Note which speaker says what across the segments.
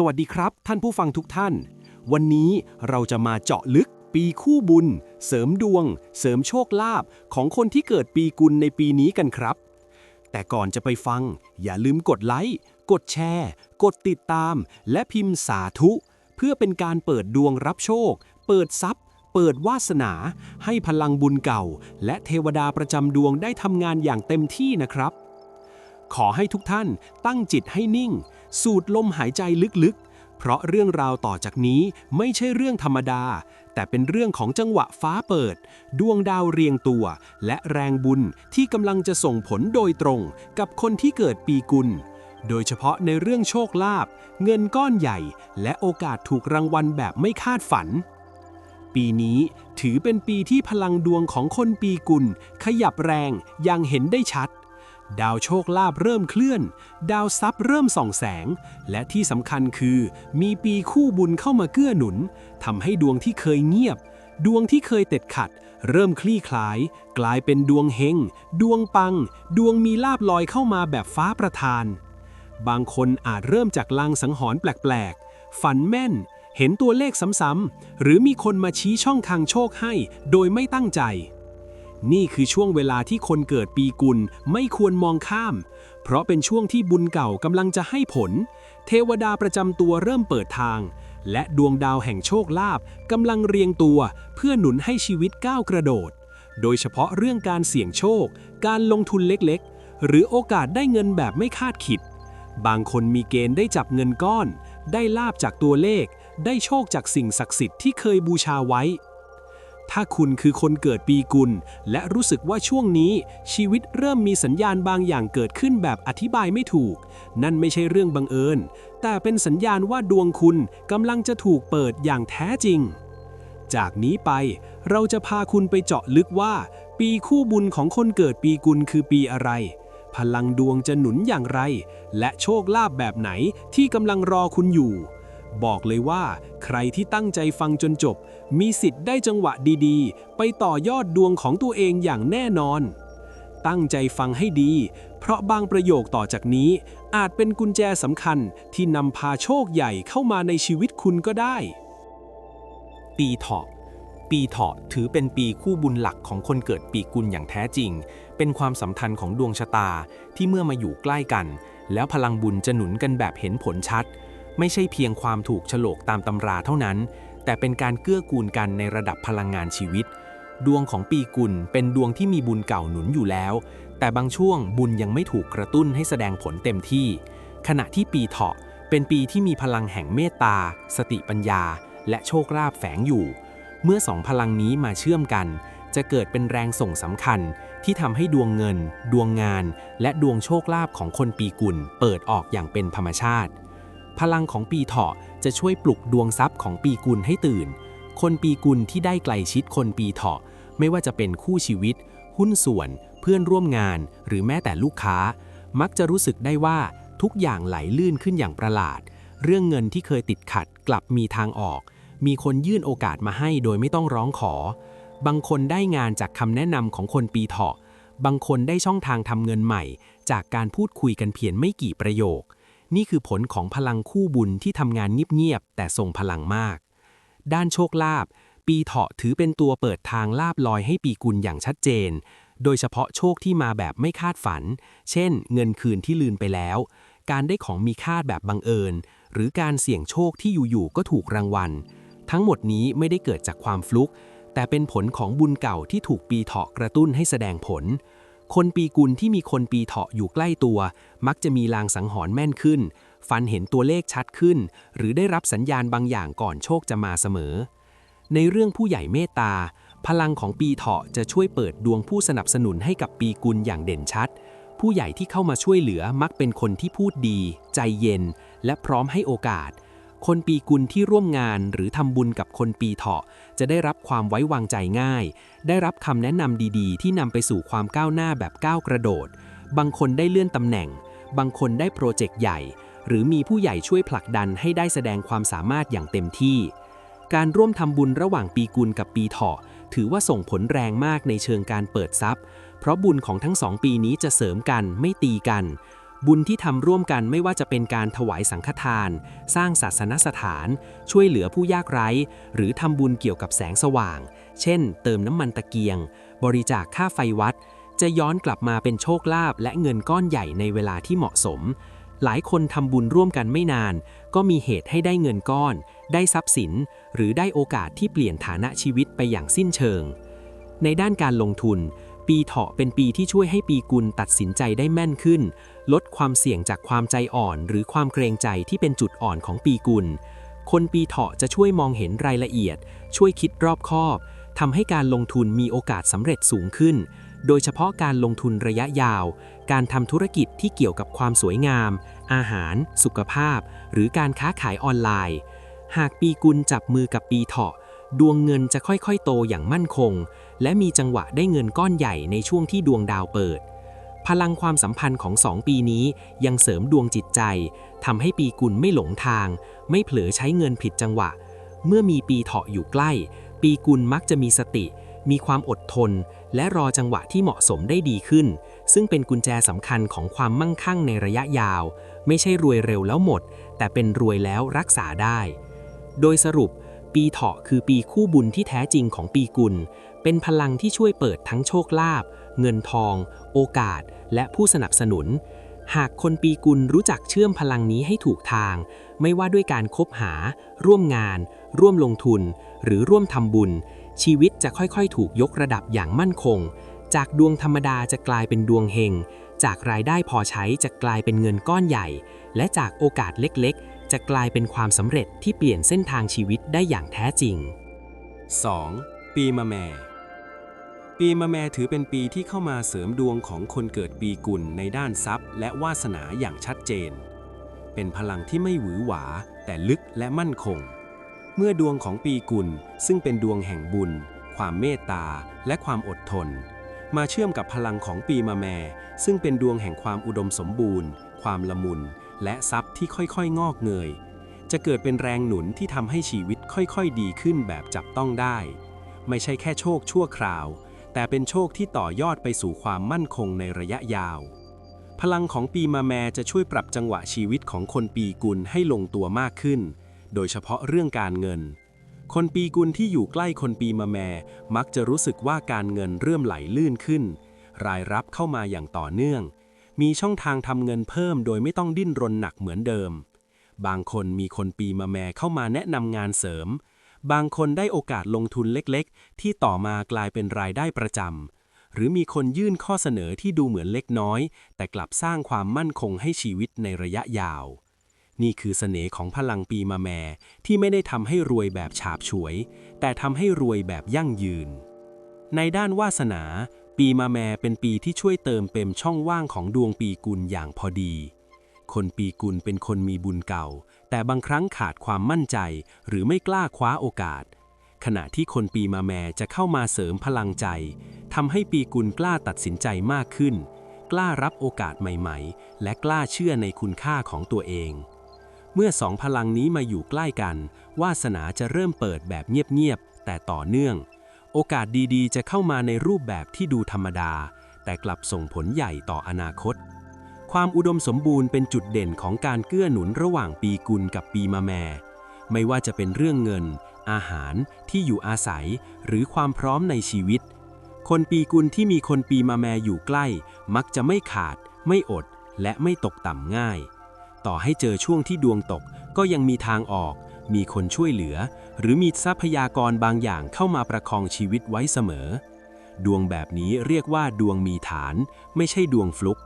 Speaker 1: สวัสดีครับ ท่านผู้ฟังทุกท่าน วันนี้เราจะมาเจาะลึกปีคู่บุญ เสริมดวง เสริมโชคลาภของคนที่เกิดปีกุลในปีนี้กันครับ แต่ก่อนจะไปฟัง อย่าลืมกดไลค์ กดแชร์ กดติดตาม และพิมพ์สาธุ เพื่อเป็นการเปิดดวงรับโชค เปิดทรัพย์ เปิดวาสนา ให้พลังบุญเก่า และเทวดาประจำดวงได้ทำงานอย่างเต็มที่นะครับ ขอให้ทุกท่านตั้งจิตให้นิ่ง สูดลมหายใจลึกๆ เพราะเรื่องราวต่อจากนี้ไม่ใช่เรื่องธรรมดา แต่เป็นเรื่องของจังหวะฟ้าเปิด ดวงดาวเรียงตัว และแรงบุญที่กำลังจะส่งผลโดยตรงกับคนที่เกิดปีกุล โดยเฉพาะในเรื่องโชคลาภเงินก้อนใหญ่ และโอกาสถูกรางวัลแบบไม่คาดฝัน ปีนี้ถือเป็นปีที่พลังดวงของคนปีกุลขยับแรงอย่างเห็นได้ชัด ดาวโชคลาภเริ่มเคลื่อน ดาวทรัพย์เริ่มส่องแสง และที่สำคัญคือมีปีคู่บุญเข้ามาเกื้อหนุนทำให้ดวงที่เคยเงียบ ดวงที่เคยเต็ดขัด เริ่มคลี่คลาย กลายเป็นดวงเฮงดวงปัง ดวงมีลาบลอยเข้ามาแบบฟ้าประทาน บางคนอาจเริ่มจากลางสังหรณ์แปลกๆ ฝันแม่น เห็นตัวเลขซ้ำๆหรือมีคนมาชี้ช่องทางโชคให้ โดยไม่ตั้งใจ นี่คือช่วงเวลาที่คนเกิดปีกุลไม่ควรมองข้าม เพราะเป็นช่วงที่บุญเก่ากำลังจะให้ผล เทวดาประจำตัวเริ่มเปิดทาง และดวงดาวแห่งโชคลาภกำลังเรียงตัวเพื่อหนุนให้ชีวิตก้าวกระโดด โดยเฉพาะเรื่องการเสี่ยงโชค การลงทุนเล็กๆ หรือโอกาสได้เงินแบบไม่คาดคิด บางคนมีเกณฑ์ได้จับเงินก้อน ได้ลาบจากตัวเลข ได้โชคจากสิ่งศักดิ์สิทธิ์ที่เคยบูชาไว้ ถ้าคุณคือคนเกิดปีกุล และรู้สึกว่าช่วงนี้ ชีวิตเริ่มมีสัญญาณบางอย่างเกิดขึ้นแบบอธิบายไม่ถูก นั่นไม่ใช่เรื่องบังเอิญ แต่เป็นสัญญาณว่าดวงคุณกำลังจะถูกเปิดอย่างแท้จริง จากนี้ไป เราจะพาคุณไปเจาะลึกว่า ปีคู่บุญของคนเกิดปีกุลคือปีอะไร พลังดวงจะหนุนอย่างไร และโชคลาภแบบไหนที่กำลังรอคุณอยู่ บอกเลยว่า ใครที่ตั้งใจฟังจนจบ มีสิทธิ์ได้จังหวะดีๆ ไปต่อยอดดวงของตัวเองอย่างแน่นอน ตั้งใจฟังให้ดี เพราะบางประโยคต่อจากนี้ อาจเป็นกุญแจสำคัญที่นำพาโชคใหญ่เข้ามาในชีวิตคุณก็ได้
Speaker 2: ปีเถาะปีเถาะถือเป็นปีคู่บุญหลักของคนเกิดปีกุลอย่างแท้จริง เป็นความสัมพันธ์ของดวงชะตาที่เมื่อมาอยู่ใกล้กัน แล้วพลังบุญจะหนุนกันแบบเห็นผลชัด ไม่ใช่เพียงความถูกฉลกตามตำราเท่านั้น แต่เป็นการเกื้อกูลกันในระดับพลังงานชีวิต ดวงของปีกุลเป็นดวงที่มีบุญเก่าหนุนอยู่แล้ว แต่บางช่วงบุญยังไม่ถูกกระตุ้นให้แสดงผลเต็มที่ ขณะที่ปีเถาะเป็นปีที่มีพลังแห่งเมตตา สติปัญญา และโชคลาภแฝงอยู่ เมื่อสองพลังนี้มาเชื่อมกัน จะเกิดเป็นแรงส่งสำคัญที่ทำให้ดวงเงิน ดวงงาน และดวงโชคลาภของคนปีกุลเปิดออกอย่างเป็นธรรมชาติ พลังของปีเถาะจะช่วยปลุกดวงทรัพย์ของปีกุลให้ตื่น คนปีกุลที่ได้ไกลชิดคนปีเถาะ ไม่ว่าจะเป็นคู่ชีวิต หุ้นส่วน เพื่อนร่วมงาน หรือแม้แต่ลูกค้า มักจะรู้สึกได้ว่าทุกอย่างไหลลื่นขึ้นอย่างประหลาด เรื่องเงินที่เคยติดขัดกลับมีทางออก มีคนยื่นโอกาสมาให้โดยไม่ต้องร้องขอ บางคนได้งานจากคำแนะนำของคนปีเถาะ บางคนได้ช่องทางทำเงินใหม่ จากการพูดคุยกันเพียงไม่กี่ประโยค นี่คือผลของพลังคู่บุญที่ทำงานเงียบๆแต่ทรงพลังมาก ด้านโชคลาภปีเถาะถือเป็นตัวเปิดทางลาบลอยให้ปีกุลอย่างชัดเจน โดยเฉพาะโชคที่มาแบบไม่คาดฝัน เช่น เงินคืนที่ลืนไปแล้ว การได้ของมีค่าแบบบังเอิญ หรือการเสี่ยงโชคที่อยู่ๆก็ถูกรางวัล ทั้งหมดนี้ไม่ได้เกิดจากความฟลุก แต่เป็นผลของบุญเก่าที่ถูกปีเถาะกระตุ้นให้แสดงผล คนปีกุลที่มีคนปีเถาะอยู่ใกล้ตัว มักจะมีลางสังหรณ์แม่นขึ้น ฟันเห็นตัวเลขชัดขึ้น หรือได้รับสัญญาณบางอย่างก่อนโชคจะมาเสมอ ในเรื่องผู้ใหญ่เมตตา พลังของปีเถาะจะช่วยเปิดดวงผู้สนับสนุนให้กับปีกุลอย่างเด่นชัด ผู้ใหญ่ที่เข้ามาช่วยเหลือมักเป็นคนที่พูดดี ใจเย็น และพร้อมให้โอกาส คนปีกุลที่ร่วมงานหรือทำบุญกับคนปีเถาะ จะได้รับความไว้วางใจง่าย ได้รับคำแนะนำดีๆ ที่นำไปสู่ความก้าวหน้าแบบก้าวกระโดด บางคนได้เลื่อนตำแหน่ง บางคนได้โปรเจกต์ใหญ่ หรือมีผู้ใหญ่ช่วยผลักดันให้ได้แสดงความสามารถอย่างเต็มที่ การร่วมทำบุญระหว่างปีกุลกับปีเถาะ ถือว่าส่งผลแรงมากในเชิงการเปิดทรัพย์ เพราะบุญของทั้งสองปีนี้จะเสริมกันไม่ตีกัน บุญที่ทำร่วมกันไม่ว่าจะเป็นการถวายสังฆทาน สร้างศาสนสถาน ช่วยเหลือผู้ยากไร้ หรือทำบุญเกี่ยวกับแสงสว่าง เช่น เติมน้ำมันตะเกียง บริจาคค่าไฟวัด จะย้อนกลับมาเป็นโชคลาภและเงินก้อนใหญ่ในเวลาที่เหมาะสม หลายคนทำบุญร่วมกันไม่นาน ก็มีเหตุให้ได้เงินก้อน ได้ทรัพย์สิน หรือได้โอกาสที่เปลี่ยนฐานะชีวิตไปอย่างสิ้นเชิง ในด้านการลงทุน ปีเถาะเป็นปีที่ช่วยให้ปีกุลตัดสินใจได้แม่นขึ้น ลดความเสี่ยงจากความใจอ่อน หรือความเกรงใจที่เป็นจุดอ่อนของปีกุล คนปีเถาะจะช่วยมองเห็นรายละเอียด ช่วยคิดรอบคอบทำให้การลงทุนมีโอกาสสำเร็จสูงขึ้น โดยเฉพาะการลงทุนระยะยาว การทำธุรกิจที่เกี่ยวกับความสวยงาม อาหาร สุขภาพ หรือการค้าขายออนไลน์ หากปีกุลจับมือกับปีเถาะ ดวงเงินจะค่อยๆ โตอย่างมั่นคง และมีจังหวะได้เงินก้อนใหญ่ในช่วงที่ดวงดาวเปิด พลังความสัมพันธ์ของสองปีนี้ยังเสริมดวงจิตใจทำให้ปีกุลไม่หลงทาง ไม่เผลอใช้เงินผิดจังหวะ เมื่อมีปีเถาะอยู่ใกล้ ปีกุลมักจะมีสติ มีความอดทน และรอจังหวะที่เหมาะสมได้ดีขึ้น ซึ่งเป็นกุญแจสำคัญของความมั่งคั่งในระยะยาว ไม่ใช่รวยเร็วแล้วหมด แต่เป็นรวยแล้วรักษาได้ โดยสรุป ปีเถาะคือปีคู่บุญที่แท้จริงของปีกุล เป็นพลังที่ช่วยเปิดทั้งโชคลาภ เงินทอง โอกาส และผู้สนับสนุน หากคนปีกุลรู้จักเชื่อมพลังนี้ให้ถูกทาง ไม่ว่าด้วยการคบหา ร่วมงาน ร่วมลงทุน หรือร่วมทำบุญ ชีวิตจะค่อยๆ ถูกยกระดับอย่างมั่นคง จากดวงธรรมดาจะกลายเป็นดวงเฮงจากรายได้พอใช้จะกลายเป็นเงินก้อนใหญ่ และจากโอกาสเล็กๆ จะกลายเป็นความสำเร็จที่เปลี่ยนเส้นทางชีวิตได้อย่างแท้จริง
Speaker 1: 2. ปีมะแม่ปีมะแม่ถือเป็นปีที่เข้ามาเสริมดวงของคนเกิดปีกุลในด้านทรัพย์ และวาสนาอย่างชัดเจน เป็นพลังที่ไม่หวือหวา แต่ลึกและมั่นคง เมื่อดวงของปีกุลซึ่งเป็นดวงแห่งบุญ ความเมตตา และความอดทน มาเชื่อมกับพลังของปีมะแม่ซึ่งเป็นดวงแห่งความอุดมสมบูรณ์ ความละมุน และทรัพย์ที่ค่อยๆ งอกเงย จะเกิดเป็นแรงหนุนที่ทำให้ชีวิตค่อยๆ ดีขึ้นแบบจับต้องได้ ไม่ใช่แค่โชคชั่วคราว แต่เป็นโชคที่ต่อยอดไปสู่ความมั่นคงในระยะยาว พลังของปีมาแมจะช่วยปรับจังหวะชีวิตของคนปีกุลให้ลงตัวมากขึ้น โดยเฉพาะเรื่องการเงิน คนปีกุลที่อยู่ใกล้คนปีมาแมมักจะรู้สึกว่าการเงินเริ่มไหลลื่นขึ้น รายรับเข้ามาอย่างต่อเนื่อง มีช่องทางทำเงินเพิ่มโดยไม่ต้องดิ้นรนหนักเหมือนเดิม บางคนมีคนปีมาแม่เข้ามาแนะนำงานเสริม บางคนได้โอกาสลงทุนเล็กๆ ที่ต่อมากลายเป็นรายได้ประจำ หรือมีคนยื่นข้อเสนอที่ดูเหมือนเล็กน้อย แต่กลับสร้างความมั่นคงให้ชีวิตในระยะยาว นี่คือเสน่ห์ของพลังปีมาแม่ที่ไม่ได้ทำให้รวยแบบฉาบฉวย แต่ทำให้รวยแบบยั่งยืนในด้านวาสนา ปีมาแมเป็นปีที่ช่วยเติมเต็มช่องว่างของดวงปีกุลอย่างพอดี คนปีกุลเป็นคนมีบุญเก่า แต่บางครั้งขาดความมั่นใจ หรือไม่กล้าคว้าโอกาส ขณะที่คนปีมาแมจะเข้ามาเสริมพลังใจทำให้ปีกุลกล้าตัดสินใจมากขึ้น กล้ารับโอกาสใหม่ๆ และกล้าเชื่อในคุณค่าของตัวเอง เมื่อสองพลังนี้มาอยู่ใกล้กัน วาสนาจะเริ่มเปิดแบบเงียบๆแต่ต่อเนื่อง โอกาสดีๆ จะเข้ามาในรูปแบบที่ดูธรรมดา แต่กลับส่งผลใหญ่ต่ออนาคต ความอุดมสมบูรณ์เป็นจุดเด่นของการเกื้อหนุนระหว่างปีกุลกับปีมะแม่ ไม่ว่าจะเป็นเรื่องเงิน อาหาร ที่อยู่อาศัย หรือความพร้อมในชีวิต คนปีกุลที่มีคนปีมะแม่อยู่ใกล้ มักจะไม่ขาด ไม่อด และไม่ตกต่ำง่าย ต่อให้เจอช่วงที่ดวงตกก็ยังมีทางออก มีคนช่วยเหลือ หรือมีทรัพยากรบางอย่างเข้ามาประคองชีวิตไว้เสมอ ดวงแบบนี้เรียกว่าดวงมีฐาน ไม่ใช่ดวงฟลุก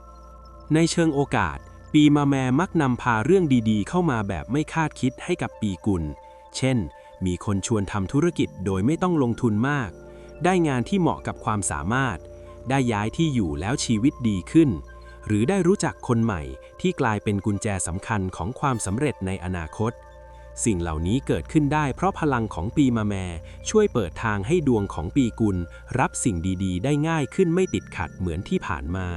Speaker 1: ในเชิงโอกาส ปีมาแมมักนำพาเรื่องดีๆ เข้ามาแบบไม่คาดคิดให้กับปีกุล เช่น มีคนชวนทำธุรกิจโดยไม่ต้องลงทุนมาก ได้งานที่เหมาะกับความสามารถ ได้ย้ายที่อยู่แล้วชีวิตดีขึ้น หรือได้รู้จักคนใหม่ที่กลายเป็นกุญแจสำคัญของความสำเร็จในอนาคต สิ่งเหล่านี้เกิดขึ้นได้เพราะพลังของปีมาแมช่วยเปิดทางให้ดวงของปีกุล รับสิ่งดีๆ ได้ง่ายขึ้นไม่ติดขัดเหมือนที่ผ่านมา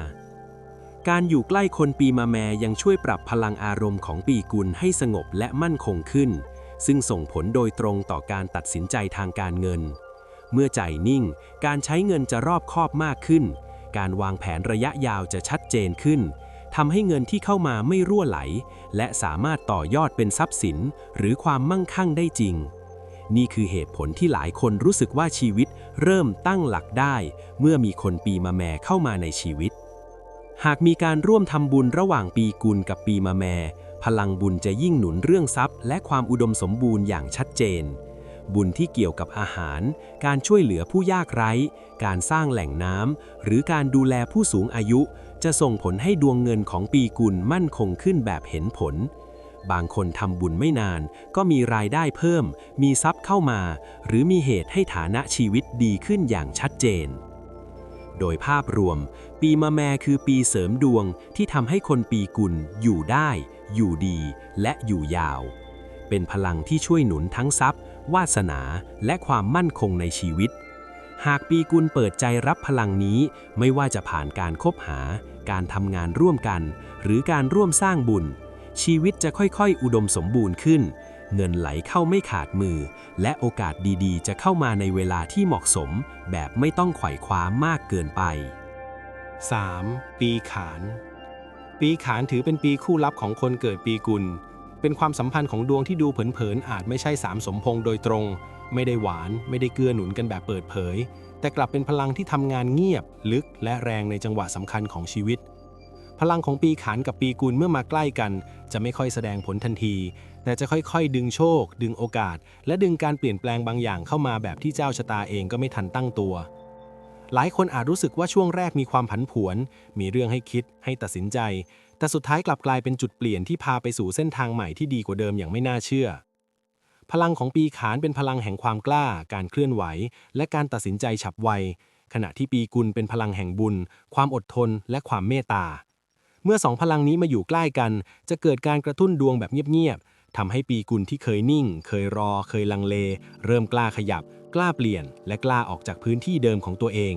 Speaker 1: การอยู่ใกล้คนปีมาแมยังช่วยปรับพลังอารมณ์ของปีกุลให้สงบและมั่นคงขึ้น ซึ่งส่งผลโดยตรงต่อการตัดสินใจทางการเงิน เมื่อใจนิ่ง การใช้เงินจะรอบคอบมากขึ้น การวางแผนระยะยาวจะชัดเจนขึ้น ทำให้เงินที่เข้ามาไม่รั่วไหล และสามารถต่อยอดเป็นทรัพย์สิน หรือความมั่งคั่งได้จริง นี่คือเหตุผลที่หลายคนรู้สึกว่าชีวิตเริ่มตั้งหลักได้ เมื่อมีคนปีมะแม่เข้ามาในชีวิต หากมีการร่วมทำบุญระหว่างปีกุลกับปีมะแม่พลังบุญจะยิ่งหนุนเรื่องทรัพย์ และความอุดมสมบูรณ์อย่างชัดเจน บุญที่เกี่ยวกับอาหาร การช่วยเหลือผู้ยากไร้ การสร้างแหล่งน้ำ หรือการดูแลผู้สูงอายุ จะส่งผลให้ดวงเงินของปีกุลมั่นคงขึ้นแบบเห็นผล บางคนทำบุญไม่นาน ก็มีรายได้เพิ่ม มีทรัพย์เข้ามา หรือมีเหตุให้ฐานะชีวิตดีขึ้นอย่างชัดเจนโดยภาพรวม ปีมะแมคือปีเสริมดวงที่ทำให้คนปีกุลอยู่ได้ อยู่ดี และอยู่ยาว เป็นพลังที่ช่วยหนุนทั้งทรัพย์ วาสนา และความมั่นคงในชีวิต หากปีกุลเปิดใจรับพลังนี้ไม่ว่าจะผ่านการคบหา การทำงานร่วมกัน หรือการร่วมสร้างบุญ ชีวิตจะค่อยๆ อุดมสมบูรณ์ขึ้น เงินไหลเข้าไม่ขาดมือ และโอกาสดีๆ จะเข้ามาในเวลาที่เหมาะสม แบบไม่ต้องไขว่คว้ามากเกินไป
Speaker 3: 3. ปีขาน ปีขานถือเป็นปีคู่ลับของคนเกิดปีกุล เป็นความสัมพันธ์ของดวงที่ดูเผินๆอาจไม่ใช่สามสมพงษ์โดยตรง ไม่ได้หวาน ไม่ได้เกื้อหนุนกันแบบเปิดเผย แต่กลับเป็นพลังที่ทำงานเงียบ ลึกและแรงในจังหวะสำคัญของชีวิต พลังของปีขานกับปีกุลเมื่อมาใกล้กัน จะไม่ค่อยแสดงผลทันที แต่จะค่อยๆ ดึงโชค ดึงโอกาส และดึงการเปลี่ยนแปลงบางอย่างเข้ามาแบบที่เจ้าชะตาเองก็ไม่ทันตั้งตัวหลายคนอาจรู้สึกว่าช่วงแรกมีความผันผวน มีเรื่องให้คิด ให้ตัดสินใจ แต่สุดท้ายกลับกลายเป็นจุดเปลี่ยนที่พาไปสู่เส้นทางใหม่ที่ดีกว่าเดิมอย่างไม่น่าเชื่อ พลังของปีขานเป็นพลังแห่งความกล้า การเคลื่อนไหว และการตัดสินใจฉับไว ขณะที่ปีกุลเป็นพลังแห่งบุญ ความอดทน และความเมตตา เมื่อสองพลังนี้มาอยู่ใกล้กัน จะเกิดการกระตุ้นดวงแบบเงียบๆทำให้ปีกุลที่เคยนิ่ง เคยรอ เคยลังเล เริ่มกล้าขยับ กล้าเปลี่ยน และกล้าออกจากพื้นที่เดิมของตัวเอง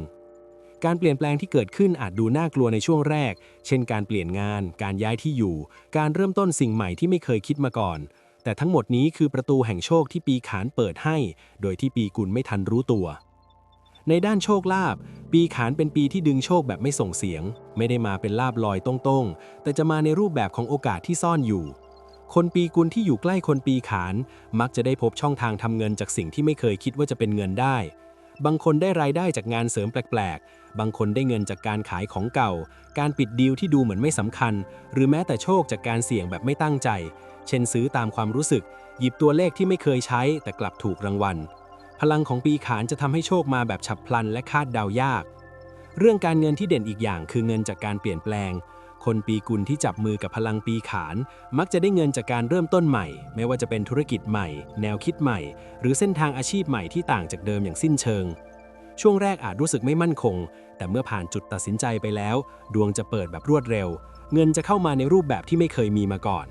Speaker 3: การเปลี่ยนแปลงที่เกิดขึ้นอาจดูน่ากลัวในช่วงแรก เช่นการเปลี่ยนงาน การย้ายที่อยู่ การเริ่มต้นสิ่งใหม่ที่ไม่เคยคิดมาก่อน แต่ทั้งหมดนี้คือประตูแห่งโชคที่ปีขานเปิดให้ โดยที่ปีกุลไม่ทันรู้ตัว ในด้านโชคลาภ ปีขานเป็นปีที่ดึงโชคแบบไม่ส่งเสียง ไม่ได้มาเป็นลาบลอยตรงๆ แต่จะมาในรูปแบบของโอกาสที่ซ่อนอยู่ คนปีกุลที่อยู่ใกล้คนปีขาน มักจะได้พบช่องทางทำเงินจากสิ่งที่ไม่เคยคิดว่าจะเป็นเงินได้ บางคนได้รายได้จากงานเสริมแปลกๆ บางคนได้เงินจากการขายของเก่า การปิดดีลที่ดูเหมือนไม่สำคัญ หรือแม้แต่โชคจากการเสี่ยงแบบไม่ตั้งใจ เช่นซื้อตามความรู้สึก หยิบตัวเลขที่ไม่เคยใช้ แต่กลับถูกรางวัล พลังของปีขานจะทำให้โชคมาแบบฉับพลันและคาดเดายาก เรื่องการเงินที่เด่นอีกอย่างคือเงินจากการเปลี่ยนแปลงคนปีกุลที่จับมือกับพลังปีขาน มักจะได้เงินจากการเริ่มต้นใหม่ ไม่ว่าจะเป็นธุรกิจใหม่ แนวคิดใหม่ หรือเส้นทางอาชีพใหม่ที่ต่างจากเดิมอย่างสิ้นเชิง ช่วงแรกอาจรู้สึกไม่มั่นคง แต่เมื่อผ่านจุดตัดสินใจไปแล้ว ดวงจะเปิดแบบรวดเร็ว เงินจะเข้ามาในรูปแบบที่ไม่เคยมีมาก่อน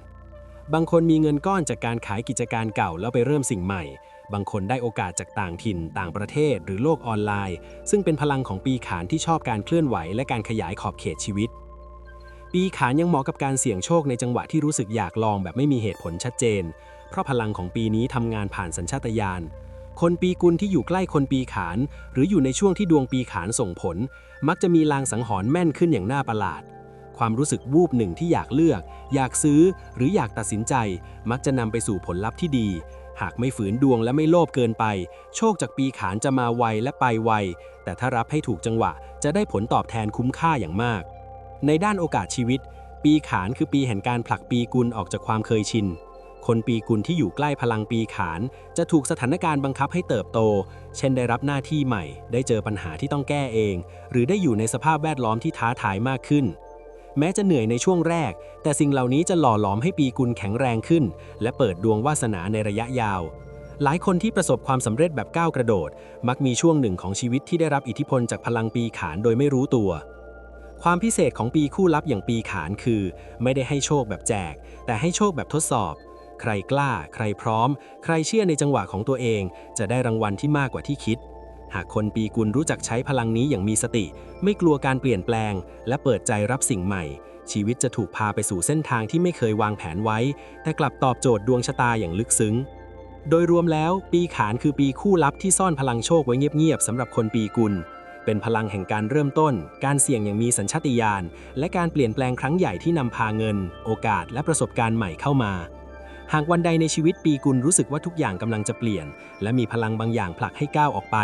Speaker 3: บางคนมีเงินก้อนจากการขายกิจการเก่าแล้วไปเริ่มสิ่งใหม่ บางคนได้โอกาสจากต่างถิ่น ต่างประเทศ หรือโลกออนไลน์ ซึ่งเป็นพลังของปีขานที่ชอบการเคลื่อนไหว และการขยายขอบเขตชีวิต ปีขานยังเหมาะกับการเสี่ยงโชคในจังหวะที่รู้สึกอยากลองแบบไม่มีเหตุผลชัดเจน เพราะพลังของปีนี้ทำงานผ่านสัญชาตญาณ คนปีกุลที่อยู่ใกล้คนปีขาน หรืออยู่ในช่วงที่ดวงปีขานส่งผล มักจะมีลางสังหรณ์แม่นขึ้นอย่างน่าประหลาด ความรู้สึกวูบหนึ่งที่อยากเลือก อยากซื้อ หรืออยากตัดสินใจ มักจะนำไปสู่ผลลัพธ์ที่ดี หากไม่ฝืนดวงและไม่โลภเกินไป โชคจากปีขานจะมาไวและไปไว แต่ถ้ารับให้ถูกจังหวะ จะได้ผลตอบแทนคุ้มค่าอย่างมาก ในด้านโอกาสชีวิต ปีขานคือปีแห่งการผลักปีกุลออกจากความเคยชิน คนปีกุลที่อยู่ใกล้พลังปีขาน จะถูกสถานการณ์บังคับให้เติบโต เช่นได้รับหน้าที่ใหม่ ได้เจอปัญหาที่ต้องแก้เอง หรือได้อยู่ในสภาพแวดล้อมที่ท้าทายมากขึ้น แม้จะเหนื่อยในช่วงแรก แต่สิ่งเหล่านี้จะหล่อหลอมให้ปีกุลแข็งแรงขึ้น และเปิดดวงวาสนาในระยะยาว หลายคนที่ประสบความสำเร็จแบบก้าวกระโดด มักมีช่วงหนึ่งของชีวิตที่ได้รับอิทธิพลจากพลังปีขานโดยไม่รู้ตัวความพิเศษของปีคู่ลับอย่างปีขานคือ ไม่ได้ให้โชคแบบแจก แต่ให้โชคแบบทดสอบ ใครกล้า ใครพร้อม ใครเชื่อในจังหวะของตัวเอง จะได้รางวัลที่มากกว่าที่คิด หากคนปีกุลรู้จักใช้พลังนี้อย่างมีสติ ไม่กลัวการเปลี่ยนแปลง และเปิดใจรับสิ่งใหม่ ชีวิตจะถูกพาไปสู่เส้นทางที่ไม่เคยวางแผนไว้ แต่กลับตอบโจทย์ดวงชะตาอย่างลึกซึ้ง โดยรวมแล้ว ปีขานคือปีคู่ลับที่ซ่อนพลังโชคไว้เงียบๆสำหรับคนปีกุลเป็นพลังแห่งการเริ่มต้น การเสี่ยงอย่างมีสัญชาตญาณ และการเปลี่ยนแปลงครั้งใหญ่ที่นำพาเงิน โอกาสและประสบการณ์ใหม่เข้ามา หากวันใดในชีวิตปีกุลรู้สึกว่าทุกอย่างกำลังจะเปลี่ยน และมีพลังบางอย่างผลักให้ก้าวออกไป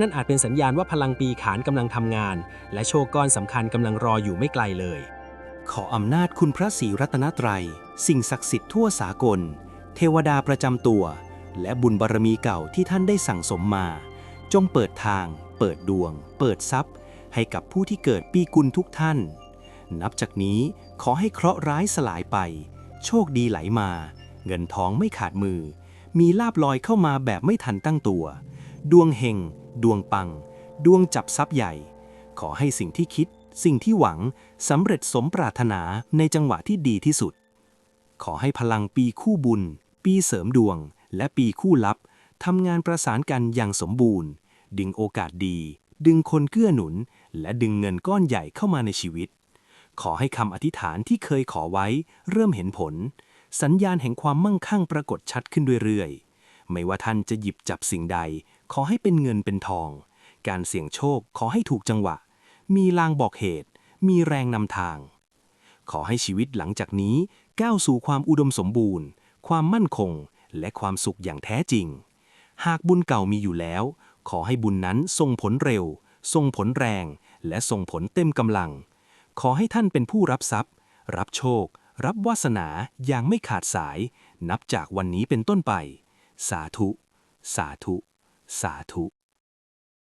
Speaker 3: นั่นอาจเป็นสัญญาณว่าพลังปีขานกำลังทำงาน และโชคก้อนสำคัญกำลังรออยู่ไม่ไกลเลย
Speaker 1: ขออำนาจคุณพระศรีรัตนตรัย สิ่งศักดิ์สิทธิ์ทั่วสากล เทวดาประจำตัว และบุญบารมีเก่าที่ท่านได้สั่งสมมา จงเปิดทาง เปิดดวง เปิดทรัพย์ ให้กับผู้ที่เกิดปีกุลทุกท่าน นับจากนี้ขอให้เคราะห์ร้ายสลายไป โชคดีไหลมา เงินทองไม่ขาดมือ มีลาบลอยเข้ามาแบบไม่ทันตั้งตัว ดวงเฮง ดวงปัง ดวงจับทรัพย์ใหญ่ ขอให้สิ่งที่คิด สิ่งที่หวังสำเร็จสมปรารถนาในจังหวะที่ดีที่สุด ขอให้พลังปีคู่บุญ ปีเสริมดวง และปีคู่ลับทำงานประสานกันอย่างสมบูรณ์ ดึงโอกาสดี ดึงคนเกื้อหนุน และดึงเงินก้อนใหญ่เข้ามาในชีวิต ขอให้คำอธิษฐานที่เคยขอไว้ เริ่มเห็นผล สัญญาณแห่งความมั่งคั่งปรากฏชัดขึ้นเรื่อยๆ ไม่ว่าท่านจะหยิบจับสิ่งใด ขอให้เป็นเงินเป็นทอง การเสี่ยงโชคขอให้ถูกจังหวะ มีลางบอกเหตุ มีแรงนำทาง ขอให้ชีวิตหลังจากนี้ก้าวสู่ความอุดมสมบูรณ์ ความมั่นคง และความสุขอย่างแท้จริง หากบุญเก่ามีอยู่แล้ว ขอให้บุญนั้นส่งผลเร็ว ส่งผลแรง และส่งผลเต็มกำลัง ขอให้ท่านเป็นผู้รับทรัพย์ รับโชค รับวาสนาอย่างไม่ขาดสาย นับจากวันนี้เป็นต้นไป สาธุ สาธุ สาธุ